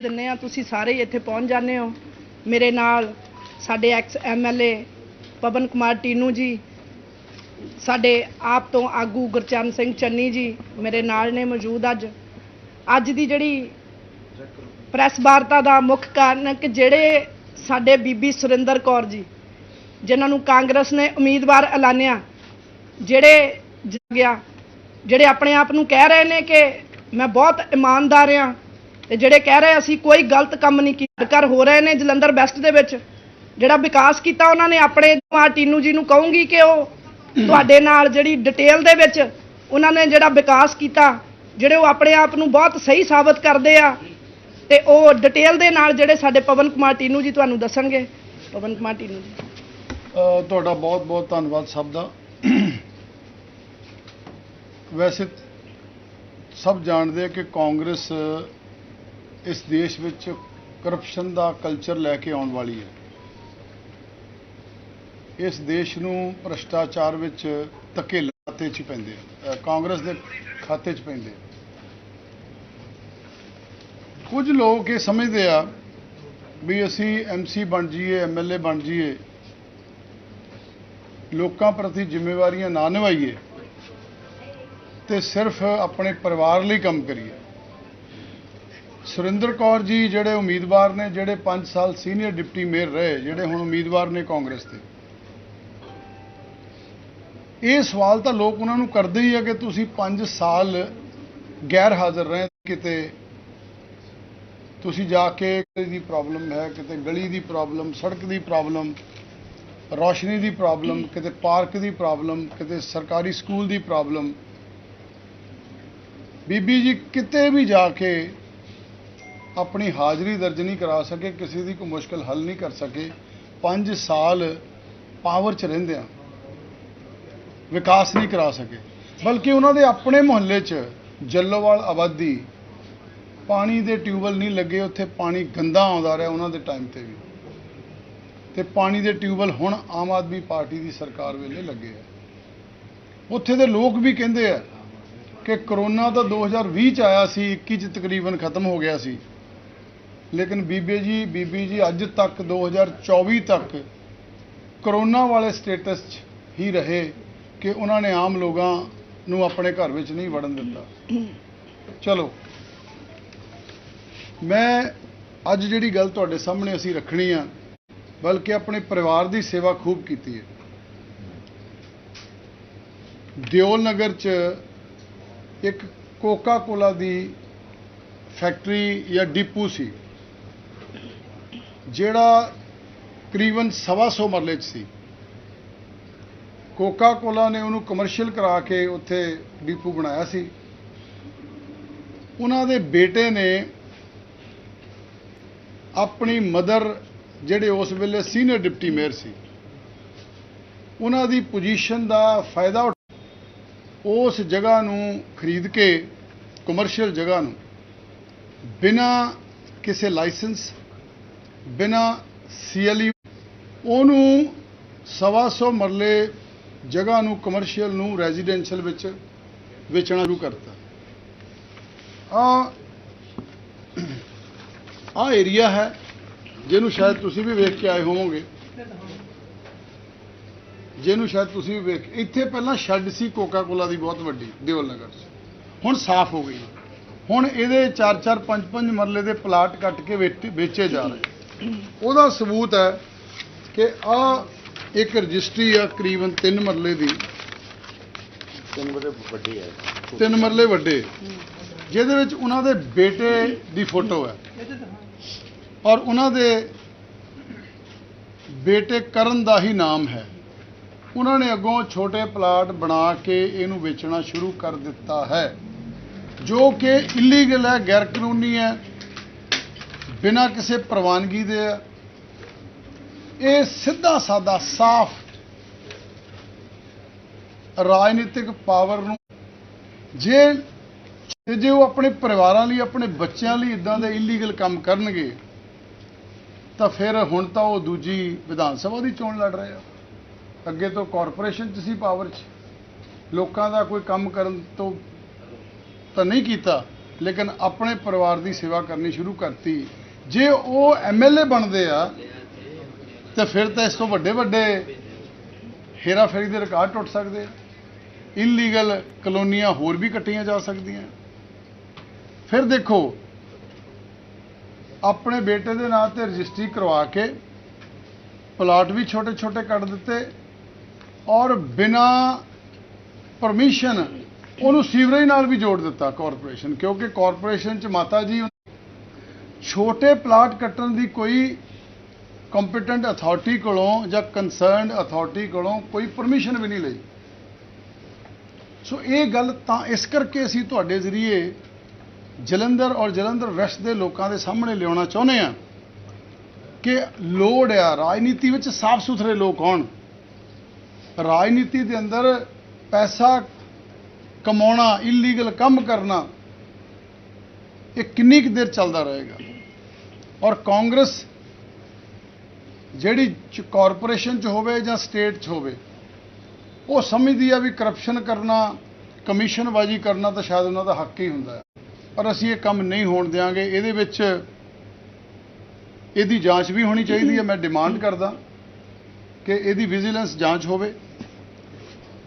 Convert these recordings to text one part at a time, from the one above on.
ਦਿੰਨੇ ਆ ਤੁਸੀਂ ਸਾਰੇ ਹੀ ਇੱਥੇ ਪਹੁੰਚ ਜਾਂਦੇ ਹੋ। ਮੇਰੇ ਨਾਲ ਸਾਡੇ ਐਕਸ ਐਮਐਲਏ ਪਵਨ ਕੁਮਾਰ ਟੀਨੂ ਜੀ, ਸਾਡੇ ਆਪ ਤੋਂ ਆਗੂ ਗੁਰਚਰਨ ਸਿੰਘ ਚੰਨੀ ਜੀ ਮੇਰੇ ਨਾਲ ਨੇ ਮੌਜੂਦ ਅੱਜ। ਅੱਜ ਦੀ ਜਿਹੜੀ ਪ੍ਰੈਸ ਵਾਰਤਾ ਦਾ ਮੁੱਖ ਕਾਰਨ ਹੈ ਕਿ ਜਿਹੜੇ ਸਾਡੇ ਬੀਬੀ ਸੁਰਿੰਦਰ ਕੌਰ ਜੀ, ਜਿਨ੍ਹਾਂ ਨੂੰ ਕਾਂਗਰਸ ਨੇ ਉਮੀਦਵਾਰ ਐਲਾਨਿਆ, ਜਿਹੜੇ ਜਿੱਤ ਗਿਆ, ਜਿਹੜੇ ਆਪਣੇ ਆਪ ਨੂੰ ਕਹਿ ਰਹੇ ਨੇ ਕਿ ਮੈਂ ਬਹੁਤ ਇਮਾਨਦਾਰ ਆ ਤੇ ਜਿਹੜੇ ਕਹਿ ਰਹੇ ਅਸੀਂ ਕੋਈ ਗਲਤ ਕੰਮ ਨਹੀਂ ਕੀਤਾ ਕਰ ਹੋ ਰਹੇ ਨੇ, ਜਲੰਧਰ ਵੈਸਟ ਦੇ ਵਿੱਚ। ਜਿਹੜਾ ਵਿਕਾਸ ਕੀਤਾ ਉਹਨਾਂ ਨੇ, ਆਪਣੇ ਆ ਟੀਨੂ ਜੀ ਨੂੰ ਕਹੂੰਗੀ ਕਿ ਉਹ ਤੁਹਾਡੇ ਨਾਲ ਜਿਹੜੀ ਡਿਟੇਲ ਦੇ ਵਿੱਚ ਉਹਨਾਂ ਨੇ ਜਿਹੜਾ ਵਿਕਾਸ ਕੀਤਾ, ਜਿਹੜੇ ਉਹ ਆਪਣੇ ਆਪ ਨੂੰ ਬਹੁਤ ਸਹੀ ਸਾਬਤ ਕਰਦੇ ਆ, ਤੇ ਉਹ ਡਿਟੇਲ ਦੇ ਨਾਲ ਜਿਹੜੇ ਸਾਡੇ ਪਵਨ ਕੁਮਾਰ ਟੀਨੂ ਜੀ ਤੁਹਾਨੂੰ ਦੱਸਣਗੇ। ਪਵਨ ਕੁਮਾਰ ਟੀਨੂ ਜੀ। ਤੁਹਾਡਾ ਬਹੁਤ ਬਹੁਤ ਧੰਨਵਾਦ ਸਭ ਦਾ। ਵੈਸੇ ਸਭ ਜਾਣਦੇ ਆ ਕਿ ਕਾਂਗਰਸ ਇਸ ਦੇਸ਼ ਵਿੱਚ ਕਰਪਸ਼ਨ ਦਾ ਕਲਚਰ ਲੈ ਕੇ ਆਉਣ ਵਾਲੀ ਹੈ। ਇਸ ਦੇਸ਼ ਨੂੰ ਭ੍ਰਸ਼ਟਾਚਾਰ ਵਿੱਚ ਧੱਕੇ ਖਾਤੇ 'ਚ ਪੈਂਦੇ ਆ। ਕਾਂਗਰਸ ਦੇ ਖਾਤੇ 'ਚ ਪੈਂਦੇ ਕੁਝ ਲੋਕ ਇਹ ਸਮਝਦੇ ਆ ਵੀ ਅਸੀਂ ਐਮਸੀ ਬਣ ਜਾਈਏ ਐਮਐਲਏ ਬਣ ਜਾਈਏ। ਲੋਕਾਂ ਪ੍ਰਤੀ ਜ਼ਿੰਮੇਵਾਰੀਆਂ ਨਾ ਨਿਭਾਈਏ ਤੇ ਸਿਰਫ ਆਪਣੇ ਪਰਿਵਾਰ ਲਈ ਕੰਮ ਕਰੀਏ। ਸੁਰਿੰਦਰ ਕੌਰ ਜੀ ਜਿਹੜੇ ਉਮੀਦਵਾਰ ਨੇ, ਜਿਹੜੇ 5 ਸਾਲ ਸੀਨੀਅਰ ਡਿਪਟੀ ਮੇਅਰ ਰਹੇ, ਜਿਹੜੇ ਹੁਣ ਉਮੀਦਵਾਰ ਨੇ ਕਾਂਗਰਸ ਦੇ। ਇਹ ਸਵਾਲ ਤਾਂ ਲੋਕ ਉਹਨਾਂ ਨੂੰ ਕਰਦੇ ਹੀ ਆ ਕਿ ਤੁਸੀਂ 5 ਸਾਲ ਗੈਰ ਹਾਜ਼ਰ ਰਹੇ, ਕਿਤੇ ਤੁਸੀਂ ਜਾ ਕੇ ਦੀ ਪ੍ਰੋਬਲਮ ਹੈ, ਕਿਤੇ ਗਲੀ ਦੀ ਪ੍ਰੋਬਲਮ, ਸੜਕ ਦੀ ਪ੍ਰੋਬਲਮ, ਰੌਸ਼ਨੀ ਦੀ ਪ੍ਰੋਬਲਮ, ਕਿਤੇ ਪਾਰਕ ਦੀ ਪ੍ਰੋਬਲਮ, ਕਿਤੇ ਸਰਕਾਰੀ ਸਕੂਲ ਦੀ ਪ੍ਰੋਬਲਮ। ਬੀਬੀ ਜੀ ਕਿਤੇ ਵੀ ਜਾ ਕੇ ਆਪਣੀ ਹਾਜ਼ਰੀ ਦਰਜ ਨਹੀਂ ਕਰਾ ਸਕੇ, ਕਿਸੇ ਦੀ ਕੋਈ ਮੁਸ਼ਕਲ ਹੱਲ ਨਹੀਂ ਕਰ ਸਕੇ 5 ਸਾਲ ਪਾਵਰ 'ਚ ਰਹਿੰਦਿਆਂ ਵਿਕਾਸ ਨਹੀਂ ਕਰਾ ਸਕੇ। ਬਲਕਿ ਉਹਨਾਂ ਦੇ ਆਪਣੇ ਮੁਹੱਲੇ 'ਚ ਜੱਲੋਵਾਲ ਆਬਾਦੀ, ਪਾਣੀ ਦੇ ਟਿਊਬਲ ਨਹੀਂ ਲੱਗੇ, ਉੱਥੇ ਪਾਣੀ ਗੰਦਾ ਆਉਂਦਾ ਰਿਹਾ ਉਹਨਾਂ ਦੇ ਟਾਈਮ ਤੇ ਵੀ। ਤੇ ਪਾਣੀ ਦੇ ਟਿਊਬਲ ਹੁਣ ਆਮ ਆਦਮੀ ਪਾਰਟੀ ਦੀ ਸਰਕਾਰ ਵੇਲੇ ਲੱਗੇ ਆ। ਉੱਥੇ ਦੇ ਲੋਕ ਵੀ ਕਹਿੰਦੇ ਆ ਕਿ ਕਰੋਨਾ ਤਾਂ 2020 ਚ ਆਇਆ ਸੀ 21 ਚ ਤਕਰੀਬਨ ਖਤਮ ਹੋ ਗਿਆ ਸੀ। ਲੇਕਿਨ ਬੀਬੀ ਜੀ ਬੀਬੀ ਜੀ, ਅੱਜ ਤੱਕ 2024 ਤੱਕ ਕਰੋਨਾ ਵਾਲੇ ਸਟੇਟਸ 'ਚ ਹੀ ਰਹੇ ਕਿ ਉਹਨਾਂ ਨੇ ਆਮ ਲੋਕਾਂ ਨੂੰ ਆਪਣੇ ਘਰ ਵਿੱਚ ਨਹੀਂ ਵੜਨ ਦਿੱਤਾ। ਚਲੋ, ਮੈਂ ਅੱਜ ਜਿਹੜੀ ਗੱਲ ਤੁਹਾਡੇ ਸਾਹਮਣੇ ਅਸੀਂ ਰੱਖਣੀ ਆ, ਬਲਕਿ ਆਪਣੇ ਪਰਿਵਾਰ ਦੀ ਸੇਵਾ ਖੂਬ ਕੀਤੀ ਹੈ। ਦਿਓਲ ਨਗਰ 'ਚ ਇੱਕ ਕੋਕਾ ਕੋਲਾ ਦੀ ਫੈਕਟਰੀ ਜਾਂ ਡਿਪੂ ਸੀ। ਜਿਹੜਾ ਕਰੀਬਨ ਸਵਾ ਸੌ ਮਰਲੇ 'ਚ ਸੀ। ਕੋਕਾ ਕੋਲਾ ਨੇ ਉਹਨੂੰ ਕਮਰਸ਼ੀਅਲ ਕਰਾ ਕੇ ਉੱਥੇ ਡੀਪੂ ਬਣਾਇਆ ਸੀ। ਉਹਨਾਂ ਦੇ ਬੇਟੇ ਨੇ ਆਪਣੀ ਮਦਰ ਜਿਹੜੇ ਉਸ ਵੇਲੇ ਸੀਨੀਅਰ ਡਿਪਟੀ ਮੇਅਰ ਸੀ, ਉਹਨਾਂ ਦੀ ਪੋਜੀਸ਼ਨ ਦਾ ਫਾਇਦਾ ਉਠ- ਉਸ ਜਗ੍ਹਾ ਨੂੰ ਖਰੀਦ ਕੇ ਕਮਰਸ਼ੀਅਲ ਜਗ੍ਹਾ ਨੂੰ ਬਿਨਾ ਕਿਸੇ ਲਾਇਸੈਂਸ ਬਿਨਾ ਸੀਐਲਯੂ ਉਹਨੂੰ ਸਵਾ ਸੌ ਮਰਲੇ ਜਗ੍ਹਾ ਨੂੰ ਕਮਰਸ਼ੀਅਲ ਨੂੰ ਰੈਜ਼ੀਡੈਂਸ਼ੀਅਲ ਵਿੱਚ ਵੇਚਣਾ ਸ਼ੁਰੂ ਕਰਤਾ। ਆ ਆ ਏਰੀਆ ਹੈ, ਜਿਹਨੂੰ ਸ਼ਾਇਦ ਤੁਸੀਂ ਵੀ ਵੇਖ ਕੇ ਆਏ ਹੋਵੋਗੇ। ਜਿਹਨੂੰ ਸ਼ਾਇਦ ਤੁਸੀਂ ਵੀ ਵੇਖ, ਇੱਥੇ ਪਹਿਲਾਂ ਸ਼ੈੱਡ ਸੀ ਕੋਕਾ ਕੋਲਾ ਦੀ ਬਹੁਤ ਵੱਡੀ, ਦਿਓਲ ਨਗਰ 'ਚ। ਹੁਣ ਸਾਫ਼ ਹੋ ਗਈ। ਹੁਣ ਇਹਦੇ 4-4 5-5 ਮਰਲੇ ਦੇ ਪਲਾਟ ਕੱਟ ਕੇ ਵੇਚ- ਵੇਚੇ ਜਾ ਰਹੇ। ਉਹਦਾ ਸਬੂਤ ਹੈ ਕਿ ਆ ਇੱਕ ਰਜਿਸਟਰੀ ਆ ਕਰੀਬਨ 3 ਮਰਲੇ ਦੀ। ਤਿੰਨ ਬੜੇ ਵੱਡੀ ਹੈ ਤਿੰਨ ਮਰਲੇ ਵੱਡੇ। ਜਿਹਦੇ ਵਿੱਚ ਉਹਨਾਂ ਦੇ ਬੇਟੇ ਦੀ ਫੋਟੋ ਹੈ। ਔਰ ਉਹਨਾਂ ਦੇ ਬੇਟੇ ਕਰਨ ਦਾ ਹੀ ਨਾਮ ਹੈ। ਉਹਨਾਂ ਨੇ ਅੱਗੋਂ ਛੋਟੇ ਪਲਾਟ ਬਣਾ ਕੇ ਇਹਨੂੰ ਵੇਚਣਾ ਸ਼ੁਰੂ ਕਰ ਦਿੱਤਾ ਹੈ। ਜੋ ਕਿ ਇਲੀਗਲ ਹੈ ਗੈਰ ਕਾਨੂੰਨੀ ਹੈ। ਬਿਨਾਂ ਕਿਸੇ ਪ੍ਰਵਾਨਗੀ ਦੇ ਹੈ ਇਹ ਸਿੱਧਾ ਸਾਦਾ ਸਾਫ਼ ਰਾਜਨੀਤਿਕ ਪਾਵਰ ਨੂੰ ਜੇ ਜੇ ਉਹ ਆਪਣੇ ਪਰਿਵਾਰਾਂ ਲਈ, ਆਪਣੇ ਬੱਚਿਆਂ ਲਈ ਇਦਾਂ ਦੇ ਇਲੀਗਲ ਕੰਮ ਕਰਨਗੇ, ਤਾਂ ਫਿਰ ਹੁਣ ਤਾਂ ਉਹ ਦੂਜੀ ਵਿਧਾਨ ਸਭਾ ਦੀ ਚੋਣ ਲੜ ਰਹੇ ਆ। ਅੱਗੇ ਤੋਂ ਕਾਰਪੋਰੇਸ਼ਨ 'ਚ ਸੀ ਪਾਵਰ 'ਚ। ਲੋਕਾਂ ਦਾ ਕੋਈ ਕੰਮ ਕਰਨ ਤੋਂ ਤਾਂ ਨਹੀਂ ਕੀਤਾ, ਲੇਕਿਨ ਆਪਣੇ ਪਰਿਵਾਰ ਦੀ ਸੇਵਾ ਕਰਨੀ ਸ਼ੁਰੂ ਕਰਤੀ। ਜੇ ਉਹ ਐਮਐਲਏ ਬਣਦੇ ਆ, ਤੇ ਫਿਰ ਤਾਂ ਇਸ ਤੋਂ ਵੱਡੇ ਵੱਡੇ ਹੇਰਾਫੇਰੀ ਦੇ ਰਿਕਾਰਡ ਟੁੱਟ ਸਕਦੇ ਆ। ਇਲੀਗਲ ਕਲੋਨੀਆਂ ਹੋਰ ਵੀ ਕੱਟੀਆਂ ਜਾ ਸਕਦੀਆਂ। ਫਿਰ ਦੇਖੋ, ਆਪਣੇ ਬੇਟੇ ਦੇ ਨਾਂ ਤੇ ਰਜਿਸਟਰੀ ਕਰਵਾ ਕੇ ਪਲਾਟ ਵੀ ਛੋਟੇ ਛੋਟੇ ਕੱਢ ਦਿੱਤੇ ਔਰ ਬਿਨਾ ਪਰਮਿਸ਼ਨ ਉਹਨੂੰ ਸੀਵਰੇਜ ਨਾਲ ਵੀ ਜੋੜ ਦਿੱਤਾ ਕਾਰਪੋਰੇਸ਼ਨ ਕਿਉਂਕਿ ਕਾਰਪੋਰੇਸ਼ਨ ਚ ਮਾਤਾ ਜੀ ਛੋਟੇ ਪਲਾਟ ਕੱਟਣ ਦੀ ਕੋਈ ਕੰਪੀਟੈਂਟ ਅਥਾਰਟੀ ਕੋਲੋਂ ਜਾਂ ਕੰਸਰਨਡ ਅਥਾਰਟੀ ਕੋਲੋਂ ਕੋਈ ਪਰਮਿਸ਼ਨ ਵੀ ਨਹੀਂ ਲਈ। ਸੋ ਇਹ ਗੱਲ ਤਾਂ ਇਸ ਕਰਕੇ ਅਸੀਂ ਤੁਹਾਡੇ ਜ਼ਰੀਏ ਜਲੰਧਰ ਔਰ ਜਲੰਧਰ ਵੈਸਟ ਦੇ ਲੋਕਾਂ ਦੇ ਸਾਹਮਣੇ ਲਿਆਉਣਾ ਚਾਹੁੰਦੇ ਆ ਕਿ ਲੋੜ ਆ, ਰਾਜਨੀਤੀ ਵਿੱਚ ਸਾਫ਼ ਸੁਥਰੇ ਲੋਕ ਹੋਣ। ਰਾਜਨੀਤੀ ਦੇ ਅੰਦਰ ਪੈਸਾ ਕਮਾਉਣਾ ਇਲੀਗਲ ਕੰਮ ਕਰਨਾ, ਇਹ ਕਿੰਨੀ ਕੁ ਦੇਰ ਚੱਲਦਾ ਰਹੇਗਾ? ਔਰ ਕਾਂਗਰਸ ਜਿਹੜੀ ਕਾਰਪੋਰੇਸ਼ਨ ਚ ਹੋਵੇ ਜਾਂ ਸਟੇਟ ਚ ਹੋਵੇ, ਉਹ ਸਮਝਦੀ ਆ ਵੀ ਕਰਪਸ਼ਨ ਕਰਨਾ, ਕਮਿਸ਼ਨਬਾਜ਼ੀ ਕਰਨਾ ਤਾਂ ਸ਼ਾਇਦ ਉਹਨਾਂ ਦਾ ਹੱਕ ਹੀ ਹੁੰਦਾ ਹੈ। ਪਰ ਅਸੀਂ ਇਹ ਕੰਮ ਨਹੀਂ ਹੋਣ ਦਿਆਂਗੇ, ਇਹਦੇ ਵਿੱਚ ਇਹਦੀ ਜਾਂਚ ਵੀ ਹੋਣੀ ਚਾਹੀਦੀ ਹੈ। ਮੈਂ ਡਿਮਾਂਡ ਕਰਦਾ ਕਿ ਇਹਦੀ ਵਿਜੀਲੈਂਸ ਜਾਂਚ ਹੋਵੇ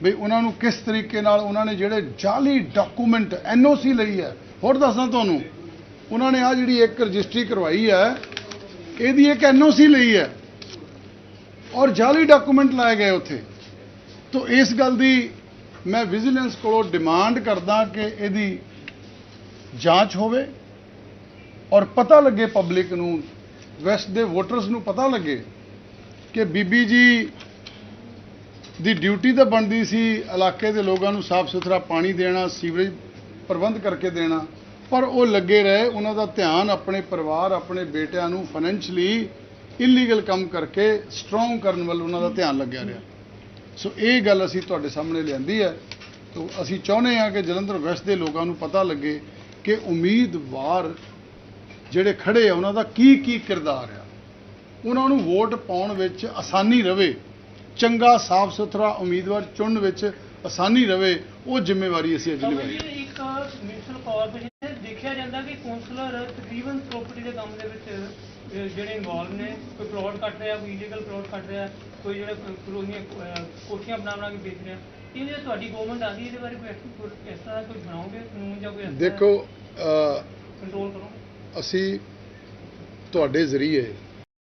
ਵੀ ਉਹਨਾਂ ਨੂੰ ਕਿਸ ਤਰੀਕੇ ਨਾਲ ਉਹਨਾਂ ਨੇ ਜਿਹੜੇ ਜਾਲੀ ਡਾਕੂਮੈਂਟ ਐਨਓਸੀ ਲਈ ਹੈ। ਹੋਰ ਦੱਸਾਂ ਤੁਹਾਨੂੰ ਉਹਨਾਂ ਨੇ ਆ ਜਿਹੜੀ ਇੱਕ ਰਜਿਸਟਰੀ ਕਰਵਾਈ ਹੈ, ਇਹਦੀ ਇੱਕ ਐਨਓਸੀ ਲਈ ਹੈ ਔਰ ਜਾਲੀ ਡਾਕੂਮੈਂਟ ਲਾਏ ਗਏ ਉੱਥੇ। ਤੋ ਇਸ ਗੱਲ ਦੀ ਮੈਂ ਵਿਜੀਲੈਂਸ ਕੋਲੋਂ ਡਿਮਾਂਡ ਕਰਦਾ ਕਿ ਇਹਦੀ ਜਾਂਚ ਹੋਵੇ ਔਰ ਪਤਾ ਲੱਗੇ ਪਬਲਿਕ ਨੂੰ ਵੈਸਟ ਦੇ ਵੋਟਰਸ ਨੂੰ ਪਤਾ ਲੱਗੇ ਕਿ ਬੀਬੀ ਜੀ ਦੀ ਡਿਊਟੀ ਤਾਂ ਬਣਦੀ ਸੀ ਇਲਾਕੇ ਦੇ ਲੋਕਾਂ ਨੂੰ ਸਾਫ਼ ਸੁਥਰਾ ਪਾਣੀ ਦੇਣਾ, ਸੀਵਰੇਜ ਪ੍ਰਬੰਧ ਕਰਕੇ ਦੇਣਾ। ਪਰ ਉਹ ਲੱਗੇ ਰਹੇ, ਉਹਨਾਂ ਦਾ ਧਿਆਨ ਆਪਣੇ ਪਰਿਵਾਰ, ਆਪਣੇ ਬੇਟਿਆਂ ਨੂੰ ਫਾਈਨੈਂਸ਼ਲੀ ਇਲੀਗਲ ਕੰਮ ਕਰਕੇ ਸਟਰੋਂਗ ਕਰਨ ਵੱਲ ਉਹਨਾਂ ਦਾ ਧਿਆਨ ਲੱਗਿਆ ਰਿਹਾ। ਸੋ ਇਹ ਗੱਲ ਅਸੀਂ ਤੁਹਾਡੇ ਸਾਹਮਣੇ ਲਿਆਂਦੀ ਹੈ। ਤੋ, ਅਸੀਂ ਚਾਹੁੰਦੇ ਹਾਂ ਕਿ ਜਲੰਧਰ ਵੈਸਟ ਦੇ ਲੋਕਾਂ ਨੂੰ ਪਤਾ ਲੱਗੇ ਕਿ ਉਮੀਦਵਾਰ ਜਿਹੜੇ ਖੜੇ ਆ, ਉਹਨਾਂ ਦਾ ਕੀ ਕੀ ਕਿਰਦਾਰ ਆ। ਉਹਨਾਂ ਨੂੰ ਵੋਟ ਪਾਉਣ ਵਿੱਚ ਆਸਾਨੀ ਰਵੇ, ਚੰਗਾ ਸਾਫ਼ ਸੁਥਰਾ ਉਮੀਦਵਾਰ ਚੁਣਨ ਵਿੱਚ ਆਸਾਨੀ ਰਵੇ, ਉਹ ਜ਼ਿੰਮੇਵਾਰੀ ਅਸੀਂ ਅੱਜ ਨਿਭਾਈ ਇੱਕ ਮਿਊਨਿਸਪਲ ਕਾਰਪੋਰੇਸ਼ਨ ਦੇਖਿਆ ਜਾਂਦਾ ਕਿ ਕੌਂਸਲਰ ਤਕਰੀਬਨ ਪ੍ਰਾਪਰਟੀ ਦੇ ਕੰਮ ਦੇ ਵਿੱਚ ਜਿਹੜੇ ਇਨਵੋਲਵ ਨੇ ਕੋਈ ਪਲਾਟ ਕੱਟ ਰਿਹਾ ਕੋਈ ਇਲੀਗਲ ਪਲਾਟ ਕੱਟ ਰਿਹਾ ਕੋਈ ਜਿਹੜੇ ਕਲੋਨੀਆਂ ਕੋਠੀਆਂ ਬਣਾ ਬਣਾ ਕੇ ਵੇਚ ਰਿਹਾ। ਇਹ ਜੇ ਤੁਹਾਡੀ ਗਵਰਨਮੈਂਟ ਆਦੀ ਇਹਦੇ ਬਾਰੇ ਕੋਈ ਇਸ ਤਰ੍ਹਾਂ ਕੋਈ ਬਣਾਓਗੇ ਕਾਨੂੰਨ ਜਾਂ ਕੋਈ ਦੇਖੋ ਕੰਟਰੋਲ ਕਰੋ ਅਸੀਂ ਤੁਹਾਡੇ ਜ਼ਰੀਏ